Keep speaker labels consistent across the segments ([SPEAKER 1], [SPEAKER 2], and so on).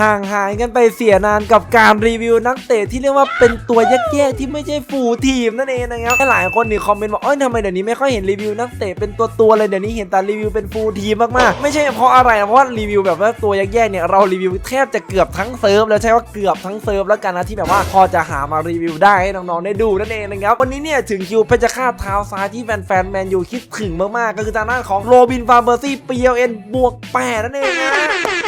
[SPEAKER 1] ห่างหายกันไปเสียนานกับการรีวิวนักเตะที่เรียกว่าเป็นตัวแยกๆที่ไม่ใช่ฟูลทีมนั่นเองนะครับหลายคนนี่คอมเมนต์บอกเอ้ยทำไมเดี๋ยวนี้ไม่ค่อยเห็นรีวิวนักเตะเป็นตัวตัวๆเลยเดี๋ยวนี้เห็นแต่รีวิวเป็นฟูลทีมมากๆไม่ใช่เพราะอะไรเพราะว่ารีวิวแบบว่าตัวแยกๆเนี่ยเรารีวิวแทบจะเกือบทั้งเซิร์ฟแล้วใช่ว่าเกือบทั้งเซิร์ฟแล้วกันนะที่แบบว่าพอจะหามารีวิวได้ให้น้องๆได้ดูนั่นเองนะครับวันนี้เนี่ยถึงคิวเพชรฆาตเท้าซ้ายที่แฟนๆแมนยูคิดถึงมากๆก็คือทางด้านของโรบินฟาร์เบอร์ซี่ PLN บวก8นั่นเองนะ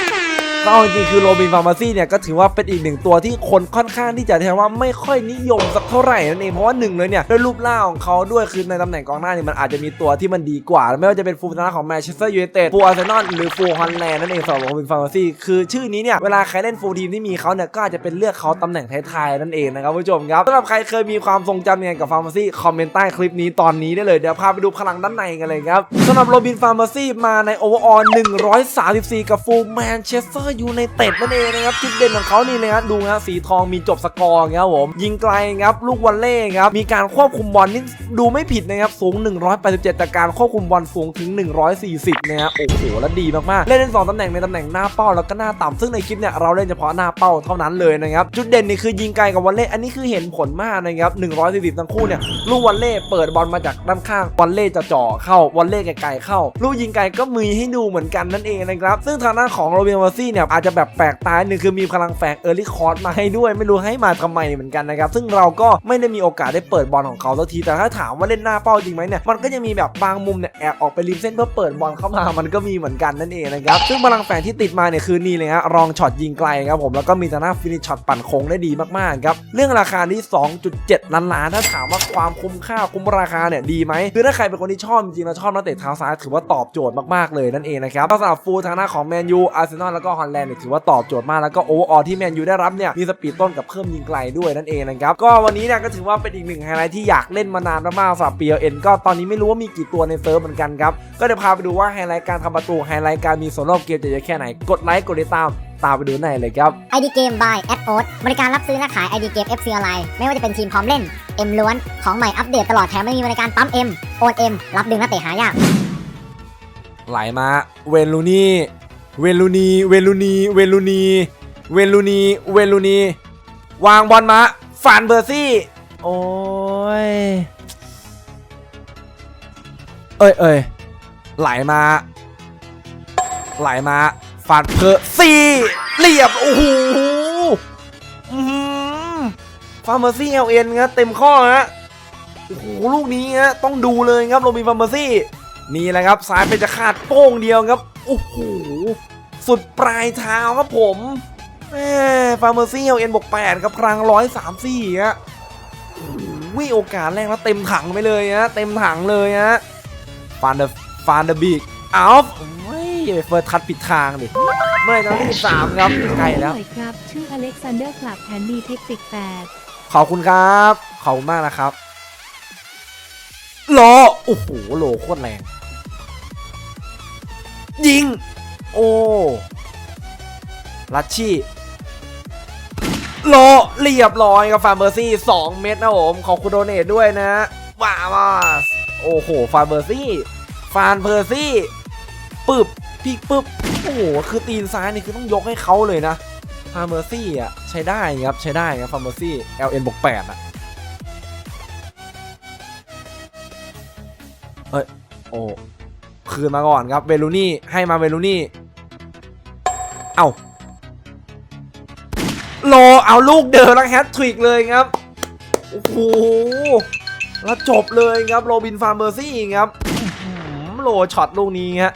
[SPEAKER 1] ก็เอาจริงๆคือโรบินฟาร์มาซีเนี่ยก็ถือว่าเป็นอีกหนึ่งตัวที่คนค่อนข้างที่จะเรียกว่าไม่ค่อยนิยมสักเท่าไหร่นั่นเองเพราะว่าหนึ่งเลยเนี่ยด้วยรูปร่างของเขาด้วยคือในตำแหน่งกองหน้าเนี่ยมันอาจจะมีตัวที่มันดีกว่า ไม่ว่าจะเป็นฟูลทาของแมนเชสเตอร์ยูไนเต็ดฟูลอาร์เซนอลหรือฟูลฮอลแลนด์นั่นเองสำหรับโรบินฟาร์มาซีคือชื่อนี้เนี่ยเวลาใครเล่นฟูลทีมที่มีเขาเนี่ยก็อาจจะเป็นเลือกเขาตำแหน่งท้ายๆนั่นเองนะครับผู้ชมครับสำหรับใครเคยมีความทรงจำยังไงกับฟาร์มาซีคอมเมนต์ใต้คลิปนี้ตอนนี้ได้เลยเดี๋ยวพาไปดูพลังด้านในกันเลยครับสำหรับโรบินฟาร์มาซีมาในโอเวอร์ออล134 กับฟูลแมนเชสเตอร์ยูไนเต็ดนั่นเองนะครับจุดเด่นของเขานี่เลยครับดูนะสีทองมีจบสกอร์ครับผมยิงไกลครับลูกวอลเล่ครับมีการควบคุมบอลนี่ดูไม่ผิดนะครับสูง 187แต่การควบคุมบอลสูงถึง 140นะครับโอ้โหแล้วดีมากๆเล่นในสองตำแหน่งในตำแหน่งหน้าเป้าแล้วก็หน้าต่ำซึ่งในคลิปเนี่ยเราเล่นเฉพาะหน้าเป้าเท่านั้นเลยนะครับจุดเด่นนี่คือยิงไกลกับวอลเล่อันนี้คือเห็นผลมากนะครับ140ทั้งคู่เนี่ยลูกวอลเล่เปิดบอลมาจากด้านข้างวอลเล่จะจ่อเข้าวอลเล่ไกลๆเข้า ลูกยิงไกลก็มีให้ดูเหมือนกันนั่นเองนะครับซึ่งทางด้านของโรเบียร์วาซี่เนี่ยอาจจะแบบแปลกตาหนึ่งคือมีพลังแฝงเออร์ลี่คอร์สมาให้ด้วยไม่รู้ให้มาทำไมเหมือนกันนะครับซึ่งเราก็ไม่ได้มีโอกาสได้เปิดบอลของเขาสักทีแต่ถ้าถามว่าเล่นหน้าเป้าจริงไหมเนี่ยมันก็จะมีแบบบางมุมเนี่ยแอบออกไปริมเส้นเพื่อเปิดบอลเข้ามามันก็มีเหมือนกันนั่นเองนะครับซึ่งพลังแฝงที่ติดมาเนี่ยคือนี่เลยฮะรองช็อตยิงไกลครับผมแล้วก็มีทางด้านฟินิชช็อตปั่นโค้งได้ดีมากๆครับเรื่องราคาที่ 2.7 ล้านล้านถ้าถามว่าความคุ้มค่าคุ้มราคาเนี่ยดีไหมคือถ้าใครเป็นคนที่ชอบจริงๆแล้วชอบนักเตะเท้าซ้ายถือว่าตอบโจทย์มากๆเลยนั่นเองนะครับสำหรับฟูทางหน้าของแมนยูอาร์เซนอลแล้วก็ฮอลแลนด์เนี่ยถือว่าตอบโจทย์มากแล้วก็โอเวอร์ออลที่แมนยูได้รับเนี่ยมีสปีดต้นกับเพิ่มยิงไกลด้วยนั่นเองนะครับก็วันนี้เนี่ยก็ถือว่าเป็นอีกหนึ่งไฮไลท์ที่อยากเล่นมานานมากๆสำหรับ PLN ก็ตอนนี้ไม่รู้ว่ามีกี่ตัวในเซิร์ฟเหมือนกันครับก็เดี๋ยวพาไปดูว่าไฮไลท์การทำประตูไฮไลท์การมีส่วนร่วมเกมจะเยอะแค่ไหนกดไลค์กดติดตามตามไปดูในเลยครับ
[SPEAKER 2] ID Game by a d o บริการรับซื้อและขาย ID Game FC ออนไลน์ไม่ว่าจะเป็นทีมพร้อมเล่น M ล้วน ของใหม่อัปเดตตลอดแถมไม่มีบริการปั๊ม M โอน M รับดึงนักเตะหายาก
[SPEAKER 1] ไหลมา เวลูนี เวลูนี เวลูนี เวลูนี เวลูนี เวลูนี วางบอลมาฟานเบอร์ซี่ โอ้ย เอ้ยเอ้ยไหลมา ไหลมาฟานเพอร์ซี่เรียบ โอ้โหอื้อหือฟาร์เมอร์ซี่เอลเอ็นครับเต็มข้อฮะโอ้โหลูกนี้ฮะต้องดูเลยครับโรบินฟาร์เมอร์ซี่ นี่แหละครับซ้ายเป็นจะขาดโป้งเดียวครับ โอ้โห สุดปลายเท้าครับผมแหมฟาร์เมอร์ซี่เอเอ็นบวกแปดครับพลังร้อยสามสี่ฮะโอ้โหโอกาสแรกแล้วเต็มถังไปเลยฮะเต็มถังเลยฮะฟานเดอร์ฟานเดอร์บิกเอาไม่ไปเฟิร์สทัดผิดทางดิเมื่อไหรจะที่สามครับใกล้แล้ว
[SPEAKER 3] หน่อยครับชื่ออเล็กซานเดอร์คลับแทนดีเทคติกแปด
[SPEAKER 1] ขอบคุณครับ ขอบคุณมากนะครับโลโอ้โหโลโคตรแรง ยิง โอ้ลัชชี่โลเรียบร้อยกับฟาร์เบอร์ซี่2เม็ดนะผมขอบคุณโดเนทด้วยนะว้าวโอ้โหฟาร์เบอร์ซี่ฟานเพอร์ซี่ปึ๊บพี่ปึ๊บโอ้โหคือตีนซ้ายนี่คือต้องยกให้เขาเลยนะฟาร์เมอร์ซี่อะใช้ได้ครับใช้ได้ครับฟาร์เมอร์ซี่ LN บวก8อะเอ้ยโอ้คืนมาก่อนครับเวลูนี่ให้มาเวลูนี่ เอาโลเอาลูกเดิมแล้วแฮตทริกเลยครับ โอ้โห แล้วจบเลยครับโรบินฟาร์เมอร์ซี่ครับอื้อหือโลช็อตลูกนี้ฮะ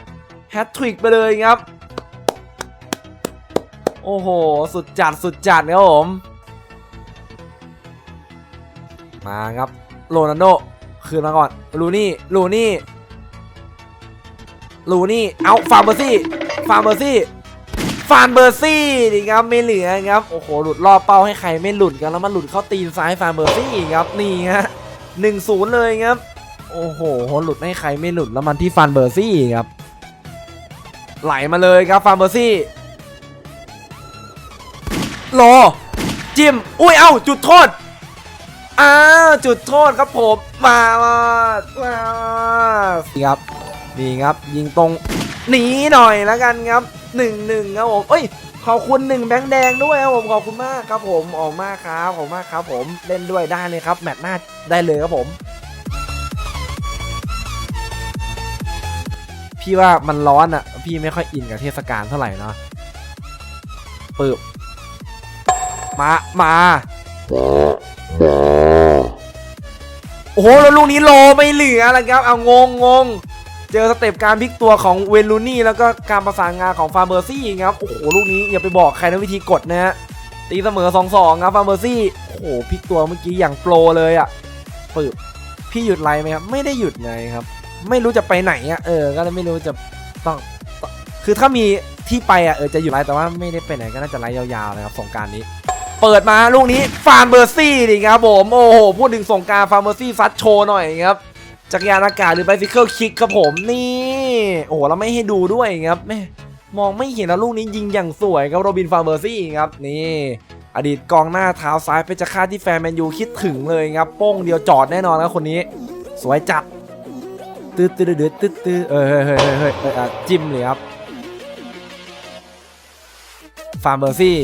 [SPEAKER 1] แฮตทริกไปเลยครับ โอ้โห สุดจัดสุดจัดครับผม มาครับโรนัลโดคืนมาก่อน ลูนี่ ลูนี่ ลูนี่ เอาฟาร์เบอร์ซี่ ฟาร์เบอร์ซี่ ฟาร์เบอร์ซี่ดิครับไม่เหลือครับโอ้โหหลุดรอบเป้าให้ใครไม่หลุดกันแล้วมันหลุดเข้าตีนซ้ายฟาร์เบอร์ซี่ครับนี่ฮะหนึ่งศูนย์เลยครับโอ้โหหลุดให้ใครไม่หลุดแล้วมันที่ฟาร์เบอร์ซี่ครับไหลมาเลยครับฟาร์เบอร์ซี่รอจิ้มอุ้ยเอ้าจุดโทษอ้าวจุดโทษครับผมมามามาครับนี่ครับยิงตรง หนีหน่อยแล้วกันครับหนึ่งหนึ่งครับผมเอ้ยขอบคุณหนึ่งแบงค์แดงด้วยครับผมขอบคุณมากครับผมออกมากครับขอบมากครับผมเล่นด้วยได้เลยครับ แมตช์หน้าได้เลยครับผม พี่ว่ามันร้อนอะ พี่ไม่ค่อยอินกับเทศกาลเท่าไหร่เนาะปึ๊บมามาโอ้โหแล้วลูกนี้โลไม่เหลือแล้วครับเอางงงง เจอสเต็ปการพลิกตัวของเวลูนี่แล้วก็การประสานงานของฟาร์เบอร์ซี่ครับโอ้โหลูกนี้อย่าไปบอกใครนะวิธีกดนะฮะตีเสมอ 2-2 ครับฟาร์เบอร์ซี่โอ้โหพลิกตัวเมื่อกี้อย่างโปรเลยอะ่ะปึ๊บพี่หยุดไลฟ์ไหมครับไม่ได้หยุดเลยครับ ไม่รู้จะไปไหนอะ่ะเออก็เลยไม่รู้จะต้อง คือถ้ามีที่ไปอะเออจะหยุดไลฟ์แต่ว่าไม่ได้ไปไหนก็น่าจะไลฟ์ยาวๆเลยครับสงการนี้ เปิดมาลูกนี้ฟาร์เบอร์ซี่ดิครับผมโอ้โหพูดถึงสงการฟาร์เบอร์ซี่ซัดโชว์หน่อยครับ จักรยานอากาศหรือ bicycle kick ครับผมนี่ โอ้โหเราไม่ให้ดูด้วยครับแม่มองไม่เห็นแล้วลูกนี้ยิงอย่างสวยครับโรบินฟาร์เบอร์ซี่ครับนี่อดีตกองหน้าเท้าซ้ายเพชรฆาตที่แฟนแมนยูคิดถึงเลยครับโป้งเดียวจอดแน่นอนครับคนนี้ สวยจัดตื้อตื้อตื้อตื้อตื้อเออเฮ้ยเฮ้ยเฮ้ยเฮ้ยเอออะจิ้มเลยครับฟาร์เบอร์ซี่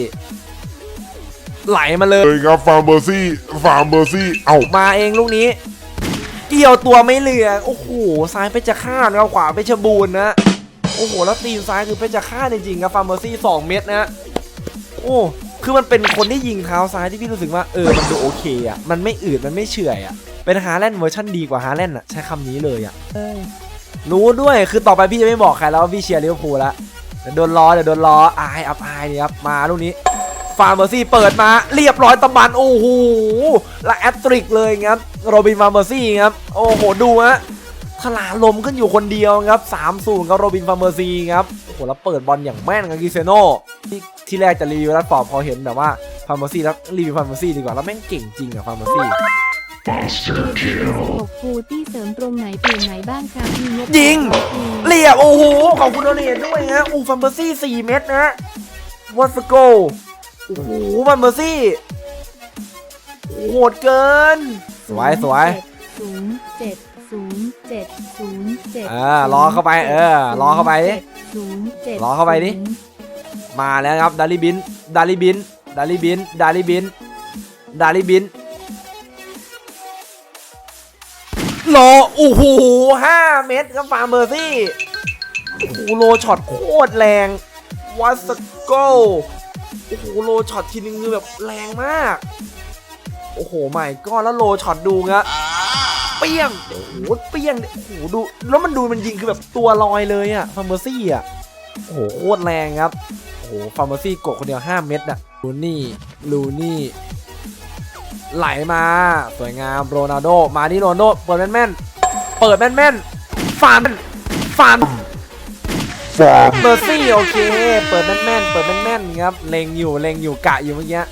[SPEAKER 1] ไหลมาเลย
[SPEAKER 4] เลยครับฟาร์มเบอร์ซี่ฟาร์มเบอร์ซี่เอ้า
[SPEAKER 1] มาเองลูกนี้ เกี่ยวตัวไม่เหลือโอ้โหซ้ายเพชรฆาตครับขวาเพชรบูรณ์นะโอ้โหแล้วตีนซ้ายคือเพชรฆาตจริงๆครับฟาร์เมอร์ซี่สองเม็ดนะโอ้คือมันเป็นคนที่ยิงเท้าซ้ายที่พี่รู้สึกว่าเออมันดูโอเคอะมันไม่อืดมันไม่เฉื่อยอะเป็นฮาแลนด์เวอร์ชันดีกว่าฮาแลนด์อะใช้คำนี้เลยอะรู้ด้วยคือต่อไปพี่จะไม่บอกใครแล้วว่าพี่เชียร์ลิเวอร์พูลละเดี๋ยวโดนล้อเดี๋ยวโดนล้ออายอับอายนี่ครับมาลูกนี้ ฟาร์เมอร์ซี่เปิดมาเรียบร้อยตะบันโอ้โหและแอตตริกเลยครับโรบินฟาร์เมอร์ซี่ครับโอ้โหดูฮะถลาลมขึ้นอยู่คนเดียวครับ3 0กับโรบินฟาร์เมอร์ซี่ครับโอ้โหแล้วเปิดบอลอย่างแม่นกับกิเซโน่ที่ที่แรกจะรีวิวรัดฟอร์ดพอเห็นแบบว่าฟาร์เมอร์ซี่แล้วรีวิวฟาร์เมอร์ซี่ดีกว่าแล้วแม่งเก่งจริงอะฟาร์เมอร์ซี่
[SPEAKER 3] หกฟูตี้เสริมตรงไหนเปลี่ยนไหนบ้างครับมีงบ
[SPEAKER 1] ยิง
[SPEAKER 3] ฟรี
[SPEAKER 1] เรียบโอ้โห ขอบคุณโดเนทด้วยฮะอูฟาร์เมอร์ซี่4เม็ดนะวัตสโก โอ้โหฟาร์เมอร์ซี่โหดเกิน สวยสวย
[SPEAKER 3] ศูนย์เจ็ดศูนย์เจ็ดศูนย์เจ็ด
[SPEAKER 1] เออรอเข้าไป เออรอเข้าไปดิ
[SPEAKER 3] ศูนย์เจ็ด
[SPEAKER 1] รอเข้าไปดิมาแล้วครับดาริบินดาริบินดาริบินดาริบินดาริบินโลโอ้โหห้าเมตรครับฟาร์มเบอร์ซี่โอ้โหโลช็อตโคตรแรงวัสโก โอ้โหโลช็อตทีนึงคือแบบแรงมาก โอ้โหใหม่ก็แล้วโลช็อตดูงะเปี้ยงโอ้โหเปี้ยงโอ้โหดูแล้วมันดูมันยิงคือแบบตัวลอยเลยอะฟาร์มเบอร์ซี่อะโอ้โหโคตรแรงครับโอ้โหฟาร์มาซี่กดคนเดียว 5 เม็ดน่ะลูนี่ลูนี่ไหลมา สวยงามโรนัลโดมาที่โรนัลโดเปิดแม่นแม่นๆเปิดแม่นแม่นๆฟันฟัน
[SPEAKER 4] ฟาร์ม
[SPEAKER 1] เบอร์ซี่โอเค เปิดแม่นแม่นๆเปิดแม่นแม่นๆครับเล็งอยู่เล็งอยู่กะอยู่เมื่อกี้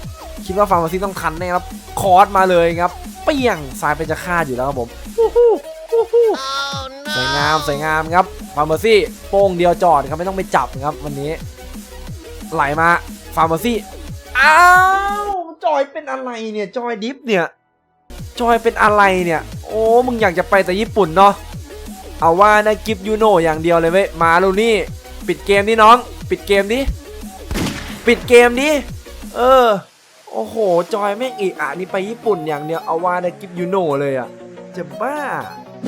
[SPEAKER 1] คิดว่าฟาร์มาซี่ต้องทันแน่ครับคอร์สมาเลยครับเปี้ยงซ้ายไปจะฆ่าอยู่แล้วครับผมวู้ฮู้วู้ฮู้สวยงามสวยงามครับฟาร์มาซี่โป้งเดียวจอดครับไม่ต้องไปจับครับวันนี้ ไหลมาฟาร์มาซี่อ้าวจอยเป็นอะไรเนี่ยจอยดิฟเนี่ยจอยเป็นอะไรเนี่ย โอ้มึงอยากจะไปแต่ญี่ปุ่นเนาะ เอาว่านะกิฟยูโนอย่างเดียวเลยเว้ยมาลูนี่ ปิดเกมดิน้อง ปิดเกมดิ ปิดเกมดิ เออ โอ้โห จอยแม่งอีกอะนี่ไปญี่ปุ่นอย่างเดียวเอาว่านะกิฟยูโนเลยอะจะบ้า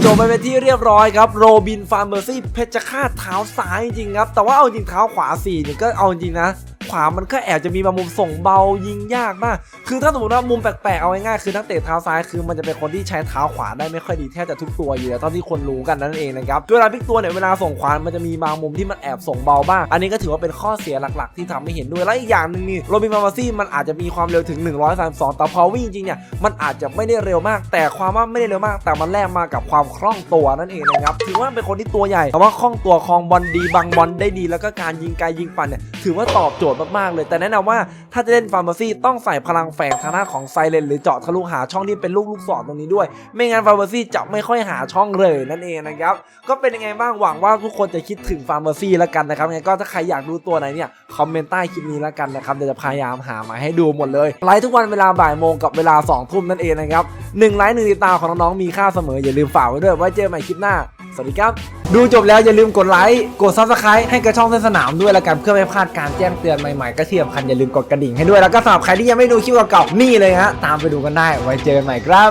[SPEAKER 1] จบไปเป็นที่เรียบร้อยครับโรบินฟาร์เมอร์ซี่เพชรฆาตเท้าซ้ายจริงครับ แต่ว่าเอาจริงเท้าขวา4เนี่ยก็เอาจริงนะ ขวามันก็แอบจะมีบางมุมส่งเบายิงยากมาก คือถ้าสมมติว่ามุมแปลกๆเอาง่ายๆคือนักเตะเท้าซ้ายคือมันจะเป็นคนที่ใช้เท้าขวาได้ไม่ค่อยดีแทบจะทุกตัวอยู่แล้วเท่าที่คนรู้กันนั่นเองนะครับเวลาพลิกตัวเนี่ยเวลาส่งขวามันจะมีบางมุมที่มันแอบส่งเบาบ้าง อันนี้ก็ถือว่าเป็นข้อเสียหลักๆ ที่ทำให้เห็นด้วยและอีกอย่างหนึ่งนี่โรบินฟาร์มาซี่มันอาจจะมีความเร็วถึง 132 แต่พอวิ่งจริงเนี่ยมันอาจจะไม่ได้เร็วมาก แต่ความว่าไม่ได้เร็วมาก แต่มันแลกมากับความคล่องตัวนั่นเองนะครับถือว่าเป็นคนที่ตัวใหญ่แต่ว่าคล่องตัวคลองบอลดีบังบอลได้ดีแล้วก็การยิงไกลยิงปันเนี่ยถือว่าตอบโจทยมากๆเลย แต่แนะนำว่าถ้าจะเล่นฟาร์มาซี่ต้องใส่พลังแฝงทางด้านของไซเลนหรือเจาะทะลุหาช่องที่เป็นลูกลูกศรตรงนี้ด้วย ไม่งั้นฟาร์มาซี่จะไม่ค่อยหาช่องเลยนั่นเองนะครับก็เป็นยังไงบ้างหวังว่าทุกคนจะคิดถึงฟาร์มาซี่แล้วกันนะครับงั้นก็ถ้าใครอยากดูตัวไหนเนี่ยคอมเมนต์ใต้คลิปนี้แล้วกันนะครับเดี๋ยวจะพยายามหามาให้ดูหมดเลยไลฟ์ทุกวันเวลาบ่ายโมงกับเวลา2ทุ่มนั่นเองนะครับหนึ่งไลฟ์หนึ่งติดตามของน้องๆมีค่าเสมออย่าลืมฝากไว้ด้วยไว้เจอกันใหม่คลิปหน้า สวัสดีครับ ดูจบแล้วอย่าลืมกดไลค์ กด subscribe ให้กระช่องเส้นสนามด้วยแล้วกันเพื่อไม่พลาดการแจ้งเตือนใหม่ๆก็ที่สำคัญอย่าลืมกดกระดิ่งให้ด้วยแล้วก็สำหรับใครที่ยังไม่ดูคลิปเก่าๆนี่เลยฮะตามไปดูกันได้ไว้เจอกันใหม่ครับ